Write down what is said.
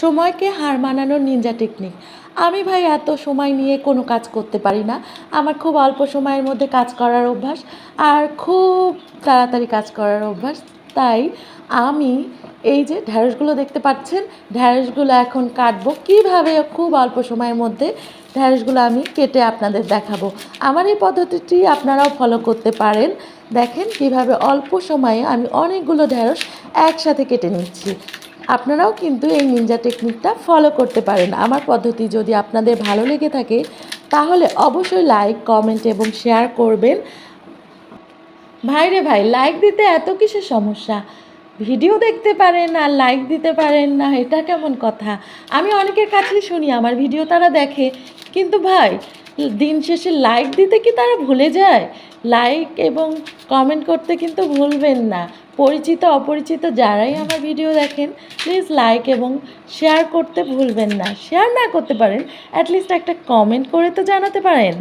সময়কে হার মানানোর Ninja technique আমি ভাই এত সময় নিয়ে কোনো কাজ করতে পারি না। আমার খুব অল্প সময়ের মধ্যে কাজ করার অভ্যাস আর খুব তাড়াতাড়ি কাজ করার অভ্যাস। তাই আমি এই যে ঢ্যাঁড়সগুলো দেখতে পাচ্ছেন ঢ্যাঁড়সগুলো এখন কাটবো। কীভাবে খুব অল্প সময়ের মধ্যে ঢ্যাঁড়সগুলো আমি কেটে আপনাদের দেখাবো। আমার এই পদ্ধতিটি আপনারাও ফলো করতে পারেন। দেখেন কীভাবে অল্প সময়ে আমি অনেকগুলো ঢ্যাঁড়স একসাথে কেটে নিচ্ছি। আপনারাও কিন্তু এই নিনজা টেকনিকটা ফলো করতে পারেন। আমার পদ্ধতি যদি আপনাদের ভালো লেগে থাকে, তাহলে অবশ্যই লাইক কমেন্ট এবং শেয়ার করবেন। ভাই রে ভাই লাইক দিতে এত কিসের সমস্যা? ভিডিও দেখতে পারেন আর লাইক দিতে পারেন না, এটা কেমন কথা? আমি অনেকের কাছেই শুনি, আমার ভিডিও তারা দেখে। কিন্তু ভাই, দিন শেষে লাইক দিতে কি তারা ভুলে যায়? লাইক এবং কমেন্ট করতে কিন্তু ভুলবেন না। পরিচিত, অপরিচিত যারাই আমার ভিডিও দেখেন প্লিজ লাইক এবং শেয়ার করতে ভুলবেন না। শেয়ার না করতে পারেন অ্যাটলিস্ট একটা কমেন্ট করে তো জানাতে পারেন।